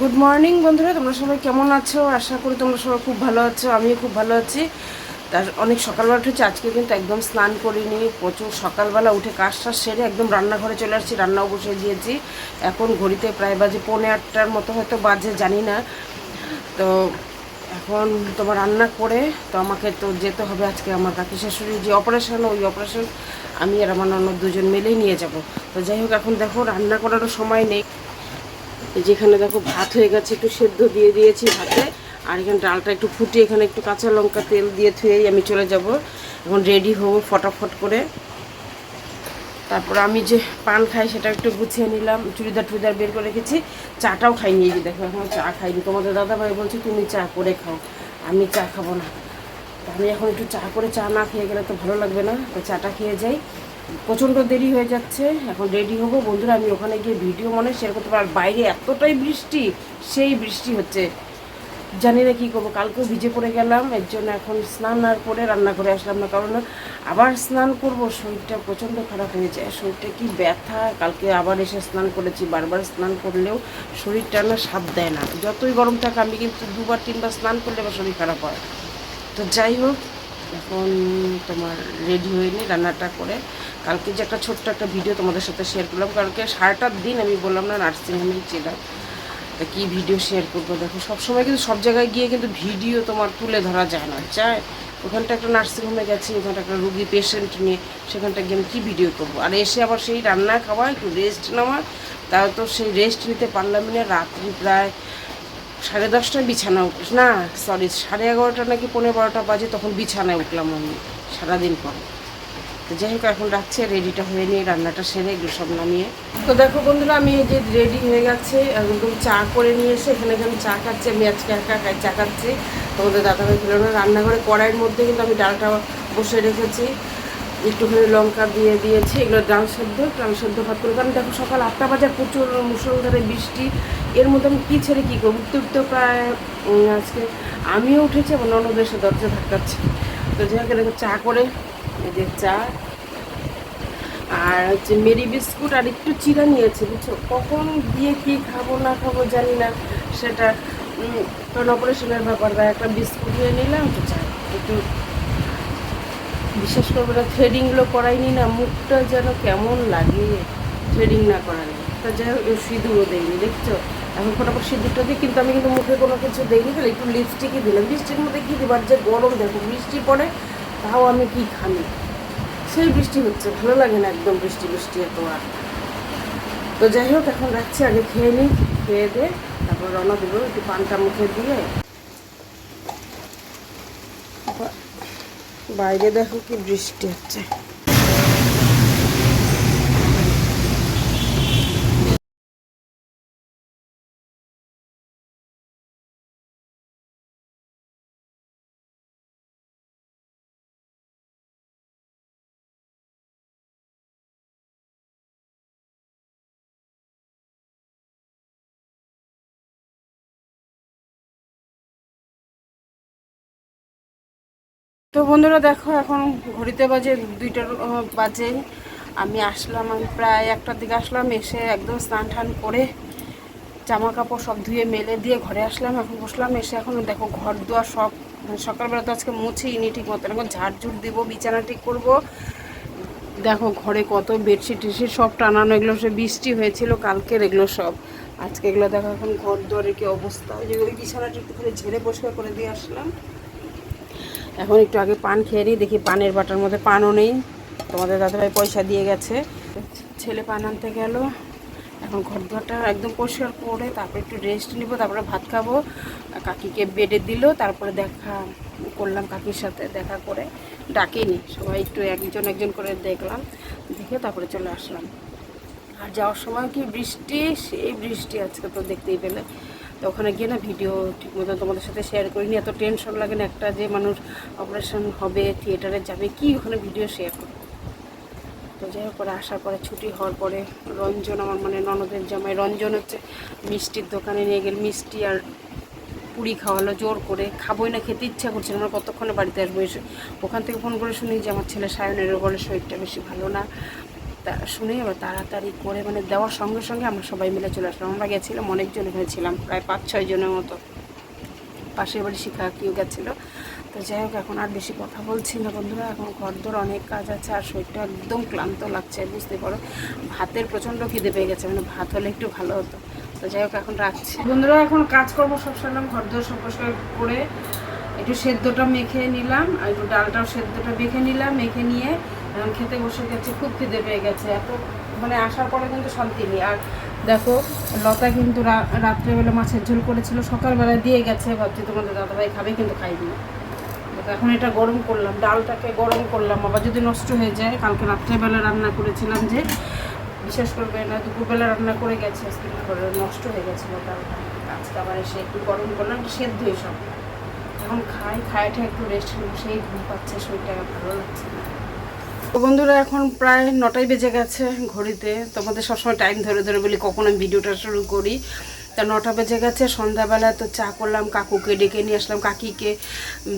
Good morning বন্ধুরা। তোমরা সবাই কেমন আছো? আশা করি তোমরা সবাই খুব ভালো আছো, আমিও খুব ভালো আছি। তার অনেক সকালবেলা উঠেছি, আজকে কিন্তু একদম স্নান করিনি, প্রচুর সকালবেলা উঠে কাজ টাজ সেরে একদম রান্নাঘরে চলে আসছি, রান্নাও বসিয়ে দিয়েছি এখন ঘড়িতে প্রায় বাজে পৌনে আটটার মতো হয়তো বাজে, জানি না। তো এখন তোমার রান্না করে, তো আমাকে তো যেতে হবে আজকে আমার কাকি শাশুড়ি, যে অপারেশন ওই অপারেশন আমি আর আমার অন্য দুজন মিলেই নিয়ে যাব। তো যাই হোক, এখন দেখো, রান্না করারও সময় নেই। যেখানে দেখো ভাত হয়ে গেছে, একটু সেদ্ধ দিয়ে দিয়েছি ভাতে। আর এখানে ডালটা একটু ফুটিয়ে এখানে একটু কাঁচা লঙ্কা তেল দিয়ে ধুয়েই আমি চলে যাব। এখন রেডি হব ফটাফট করে। তারপর আমি যে পান খাই সেটা একটু গুছিয়ে নিলাম, চুড়িদার টুড়িদার বের করে রেখেছি। চাটাও খাইনি, এই যে দেখো, এখন চা খাইনি। তোমাদের দাদাভাই বলছে, তুমি চা করে খাও। আমি চা খাব না। আমি এখন একটু চা করে চা না খেয়ে গেলে তো ভালো লাগবে না। তো চাটা খেয়ে যাই। প্রচণ্ড দেরি হয়ে যাচ্ছে। এখন রেডি হব। বন্ধুরা, আমি ওখানে গিয়ে ভিডিও মনে শেয়ার করতে পারব। বাইরে এতটাই বৃষ্টি, সেই বৃষ্টি হচ্ছে। জানি না কী করব। কালকেও ভিজে পড়ে গেলাম। এর জন্য এখন স্নান আর করে রান্না করে আসলাম না। কারণ আবার স্নান করব। শরীরটা প্রচণ্ড খারাপ হয়ে যায়। শরীরটা কি ব্যথা? কালকে আবার এসে স্নান করেছি। বারবার স্নান করলেও শরীরটা না সাথ দেয় না। যতই গরম থাকে, আমি কিন্তু দুবার তিনবার স্নান করলে আমার শরীর খারাপ হয়। তো যাই হোক এখন তোমার রেডি হয়ে নি রান্নাটা করে। কালকে যে একটা ছোট্ট একটা ভিডিও তোমাদের সাথে শেয়ার করলাম। কালকে সারাটার দিন আমি বললাম, না নার্সিংহোমেই ছিলাম তা কী ভিডিও শেয়ার করব? দেখো, সবসময় কিন্তু সব জায়গায় গিয়ে কিন্তু ভিডিও তোমার তুলে ধরা যায় না। যায় ওখানটা একটা নার্সিংহোমে গেছি, ওখানটা একটা রুগী পেশেন্ট নিয়ে, সেখানটা গিয়ে আমি কী ভিডিও করব? আর এসে আবার সেই রান্না খাওয়া, একটু রেস্ট নেওয়া, তাও তো সেই রেস্ট নিতে পারলাম না। রাত্রি প্রায় সাড়ে দশটায় বিছানা উঠ না সরি সাড়ে এগারোটা নাকি পনেরো বারোটা বাজে তখন বিছানায় উঠলাম আমি, সারাদিন পর। তো যাই হোক, এখন রাখছি রেডিটা হয়ে নিয়ে রান্নাটা সেরে এগুলো সব নামিয়ে। তো দেখো বন্ধুরা, আমি এই যে রেডি হয়ে গেছে, একদম চা করে নিয়ে এসে এখানে এখানে চা খাচ্ছি, আমি আজকে একা খাই চা খাচ্ছি। তোমাদের দাদাভাই ছিল না, রান্নাঘরে কড়াইয়ের মধ্যে কিন্তু আমি ডালটা বসে রেখেছি। একটুখানি লঙ্কা দিয়ে দিয়েছি, এগুলো ডাল সেদ্ধ ডাল সেদ্ধ ভাত করে। কারণ দেখো সকাল আটটা বাজার প্রচুর মুসলধারে বৃষ্টি এর মধ্যে আমি কী ছেড়ে কী করব? উঠতে উঠতে প্রায় আজকে আমিও উঠেছি, আমার ননদ এসে দরজা ধাক্কাচ্ছে। তো হোক দেখো চা করে, এই যে চা। আর হচ্ছে মেরি বিস্কুট আর একটু চিরা নিয়েছে, বুঝছ? কখন দিয়ে কি খাব, না খাব জানি না। সেটা কারণ অপারেশনের ব্যাপার, তাই একটা বিস্কুট নিয়ে নিলাম, তো চা একটু বিশেষ করে ওরা থ্রেডিংগুলো করাইনি না মুখটা যেন কেমন লাগে, থ্রেডিং না করালে। তা যাই হোক সিঁদুরও দেয়নি, দেখছ? এখন ফটাফট সিঁদুরটা দিই কিন্তু আমি কিন্তু মুখে কোনো কিছু দেইনি তাহলে একটু লিপস্টিকই দিলাম। বৃষ্টির মধ্যে কী দেবার যে গরম, দেখো, বৃষ্টি পড়ে, তাও আমি কি খামি সেই বৃষ্টি হচ্ছে, ভালো লাগে না একদম বৃষ্টি বৃষ্টি এত আর। তো যাই হোক, এখন রাখছি, আগে খেয়ে নিই খেয়ে দিয়ে তারপর রওনা দেবো, একটু পানটা মুখে দিয়ে। বাইরে দেখো কি বৃষ্টি হচ্ছে। তো বন্ধুরা দেখো, এখন ঘড়িতে বাজে দুইটার বাজে। আমি আসলাম, আমি প্রায় একটার দিকে আসলাম, এসে একদম স্নান টান করে জামা কাপড় সব ধুয়ে মেলে দিয়ে ঘরে আসলাম, এখন বসলাম, এসে এখন দেখো ঘর দুয়ার সব মানে সকালবেলা তো আজকে মুছেইনি ঠিক মতন এখন ঝাড়ঝুড় দিব, বিছানা ঠিক করব। দেখো ঘরে কত বেডশিট টেডশিট সব টানানো, এগুলো সব বৃষ্টি হয়েছিল, কালকের এগুলো সব। আজকে এগুলো দেখো এখন ঘর দুয়ারের কি অবস্থা, ওই যে ওই বিছানাটা একটুখানি ঝেড়ে পরিষ্কার করে দিয়ে আসলাম। এখন একটু আগে পান খেয়ে নিই, দেখি পানের বাটার মধ্যে পানও নেই। তোমাদের দাদাভাই পয়সা দিয়ে গেছে। ছেলে পান আনতে গেল। এখন ঘর দুয়ারটা একদম পরিষ্কার করে তারপরে একটু রেস্ট নিব, তারপরে ভাত খাব। কাকিকে বেডে দিল, তারপরে দেখা করলাম কাকির সাথে, দেখা করে ডাকিনি। সবাই একটু একজন একজন করে দেখলাম, দেখে তারপরে চলে আসলাম। আর যাওয়ার সময় কি বৃষ্টি? সেই বৃষ্টি আজকে তো দেখতেই পেলে। তো ওখানে গিয়ে না ভিডিও ঠিক মতো তোমাদের সাথে শেয়ার করিনি। এত টেনশন লাগে না একটা যে মানুষ অপারেশন হবে থিয়েটারে যাবে, কি ওখানে ভিডিও শেয়ার করবে? তো যাই হোক পরে আসার পরে, ছুটি হওয়ার পরে, রঞ্জন আমার মানে ননদের জামাই, রঞ্জন হচ্ছে মিষ্টির দোকানে নিয়ে গেল, মিষ্টি আর পুরি খাওয়ালো, জোর করে। খাবোই না, খেতে ইচ্ছা করছে আমার কতক্ষণে বাড়িতে আসব? এসে ওখান থেকে ফোন করে শুনি যে আমার ছেলে সায়নের বলে শরীরটা বেশি ভালো না। শুনে এবার তাড়াতাড়ি করে মানে দেওয়ার সঙ্গে সঙ্গে আমরা সবাই মিলে চলে আসলাম। আমরা গেছিলাম, অনেকজন এখানে ছিলাম, প্রায় পাঁচ, ছয় জনের মতো। পাশের বাড়ি শিক্ষা কেউ গেছিল। তো যাই হোক, এখন আর বেশি কথা বলছি না বন্ধুরা। এখন ঘরদোর অনেক কাজ আছে আর শরীরটা একদম ক্লান্ত লাগছে, বুঝতে পারো। ভাতের প্রচণ্ড খিদে পেয়ে গেছে মানে ভাত হলে একটু ভালো হতো। তো যাই হোক, এখন রাখছি। বন্ধুরা, এখন কাজ করব সব সারলাম, ঘরদোর সব পরিষ্কার করে একটু সেদ্ধটা মেখে নিলাম, আর একটু ডালটাও সেদ্ধটা মেখে নিলাম, মেখে নিয়ে এখন খেতে বসে গেছে খুব খিদে পেয়ে গেছে। এত মানে আসার পরে কিন্তু শান্তি নেই। আর দেখো, লতা কিন্তু রাত্রেবেলা মাছের ঝোল করেছিল সকালবেলা দিয়ে গেছে। ভাবছি তোমাদের দাদাভাই খাবে, কিন্তু খাইনি এখন এটা গরম করলাম, ডালটাকে গরম করলাম। আবার যদি নষ্ট হয়ে যায়, কালকে রাত্রেবেলা রান্না করেছিলাম যে, বিশেষ করবে না, দুপুরবেলা রান্না করে গেছে, আজকে করে নষ্ট হয়ে গেছিল ডালটা। আজকে আবার এসে একটু গরম করলাম, একটু সেদ্ধ সব। এখন খাই, খাইটা একটু রেস্ট সেই ঘুম পাচ্ছে, শরীরটা ভালো লাগছে না। তো বন্ধুরা, এখন প্রায় নটাই বেজে গেছে ঘড়িতে। তোমাদের সবসময় টাইম ধরে ধরে বলি কখন আমি ভিডিওটা শুরু করি। তা নটা বেজে গেছে, সন্ধ্যাবেলা তো চা করলাম, কাকুকে ডেকে নিয়ে আসলাম, কাকিকে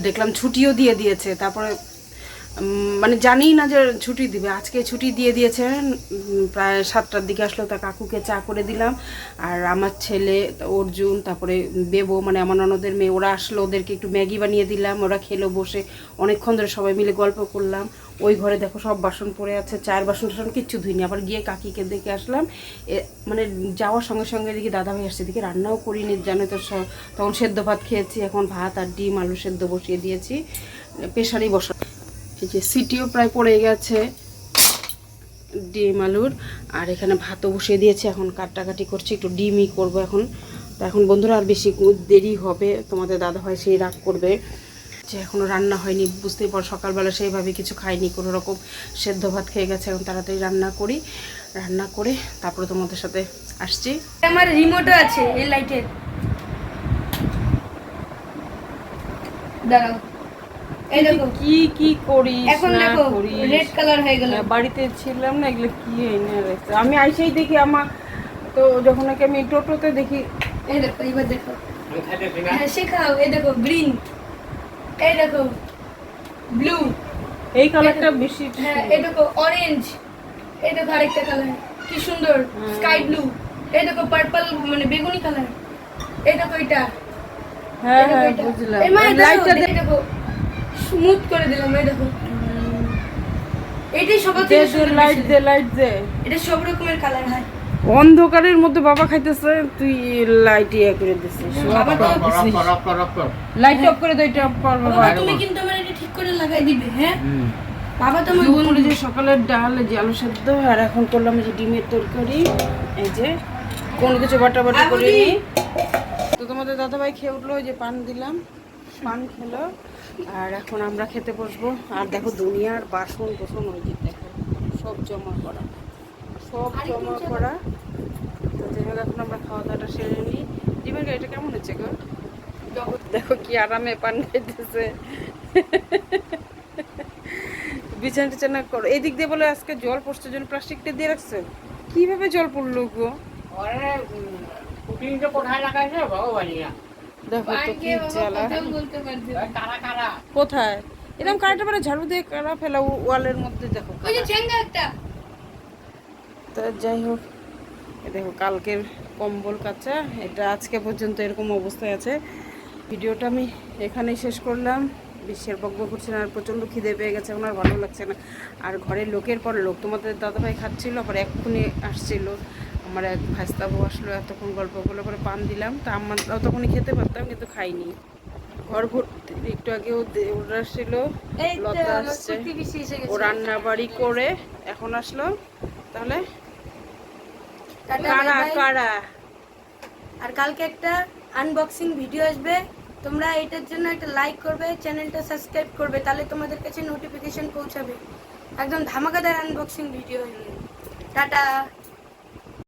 দেখলাম ছুটিও দিয়ে দিয়েছে। তারপরে মানে জানি না যে ছুটি দিবে। আজকে ছুটি দিয়ে দিয়েছে প্রায় সাতটার দিকে আসলো, তা কাকুকে চা করে দিলাম। আর আমার ছেলে, অর্জুন, তারপরে বেবো মানে আমার ননদের মেয়ে, ওরা আসলো, ওদেরকে একটু ম্যাগি বানিয়ে দিলাম। ওরা খেলো, বসে অনেকক্ষণ ধরে সবাই মিলে গল্প করলাম। ওই ঘরে দেখো সব বাসন পড়ে আছে, চায়ের বাসন টাসন কিচ্ছু ধুইনি। আবার গিয়ে কাকিকে দেখে আসলাম মানে যাওয়ার সঙ্গে সঙ্গে এদিকে দাদাভাই আসছে। এদিকে রান্নাও করিনি, জানো তো তখন সেদ্ধ ভাত খেয়েছি, এখন ভাত আর ডিম, আলু সেদ্ধ বসিয়ে দিয়েছি প্রেশারেই বসা। এই যে সিটিও প্রায় পড়ে গেছে ডিম, আলুর, আর এখানে ভাতও বসিয়ে দিয়েছি, এখন কাটাকাটি করছি, একটু ডিমই করব এখন। তো এখন বন্ধুরা আর বেশি দেরি হবে, তোমাদের দাদা হয় সেই রাগ করবে। যে এখনও রান্না হয়নি। বুঝতেই পারো সকালবেলা সেইভাবে কিছু খাইনি কোনো রকম সেদ্ধ ভাত খেয়ে গেছে এখন তাড়াতাড়ি রান্না করি। রান্না করে তারপরে তোমাদের সাথে আসছি। আমার রিমোটও আছে এই লাইটের দাঁড়াও। এই দেখো। কি কি করিস এখন দেখো রেড কালার হয়ে গেল। বাড়িতে ছিলাম না এগুলো কি এনে রেখেছে? আমি আইসেই দেখি আমার তো যখন নাকি আমি টোটোতে দেখি এই দেখো এবার দেখো। হ্যাঁ শেখাও এই দেখো গ্রিন এই দেখো ব্লু এই কালারটা বেশি হ্যাঁ এই দেখো অরেঞ্জ এই দেখো আরেকটা কালার কি সুন্দর স্কাই ব্লু এই দেখো পার্পল মানে বেগুনি কালার এই দেখো এটা। হ্যাঁ হ্যাঁ বুঝলাম। লাইটটা দেখো স্মুথ করে দিলাম এই দেখো। এটাই সবার লাইট দে লাইট দে এটা সব রকমের কালার হয়। অন্ধকারের মধ্যে বাবা খাইতেছে তুই লাইট ইয়ে করে দিছিস। বাবা লাইট অফ করে দে এটা অফ কর বাবা বাবা তুমি কিন্তু আমার এটা ঠিক করে লাগাই দিবে হ্যাঁ? বাবা তো দুপুরে যে সকালের ডাল এই যে আলু সেদ্ধ আর এখন করলাম এই যে ডিমের তরকারি এই যে কোনো কিছু বাটা বাটা করে নি তো তোমাদের দাদাভাই খেয়ে উঠল ওই যে পান দিলাম পান খেলো আর এখন আমরা খেতে বসবো। আর দেখো দুনিয়ার বাসন কোসন ওই যে দেখো সব জমা করা। সব জমা করা। তো যাই হোক এখন আমরা খাওয়া দাওয়াটা সেরে নিই ডিমের গাড়িটা কেমন হচ্ছে গো? দেখো কি আরামে পান খাইতেছে। বিছানা টিছানা করো। এই দিক দিয়ে বলে আজকে জল পড়ছে জন্য প্লাস্টিকটা দিয়ে রাখছে। কীভাবে জল পড়ল গো? দেখো তো কি জ্বালা। কোথায়? এরকম কারেন্ট মানে ঝাড়ু দিয়ে কারা ফেলা ওয়ালের মধ্যে দেখো ওই যে চেঙ্গা একটা। তো যাই হোক এ দেখো কালকের কম্বল কাচা এটা আজকে পর্যন্ত এরকম অবস্থায় আছে। ভিডিওটা আমি এখানেই শেষ করলাম। বিশ্বের বকব করছে না আর প্রচণ্ড খিদে পেয়ে গেছে এখন আর ভালো লাগছে না। আর ঘরের লোকের পর লোক তোমাদের দাদাভাই খাচ্ছিল আবার এক্ষুনি আসছিল। আমার এক ভাস্তা বউ আসলো এতক্ষণ গল্প করল করে পান দিলাম। তা আমরাও তখনই খেতে পারতাম কিন্তু খাইনি। ঘর ভর্তি একটু আগেও দে- ওরা আসছিল লতা আসছে। ও রান্না বাড়ি করে এখন আসলো। তাহলে কারা। কারা? আর কালকে একটা আনবক্সিং ভিডিও আসবে। তোমরা এটার জন্য একটা লাইক করবে চ্যানেলটা সাবস্ক্রাইব করবে তাহলে তোমাদের কাছে নোটিফিকেশন পৌঁছাবে। একদম ধামাকাদার আনবক্সিং ভিডিও টাটা।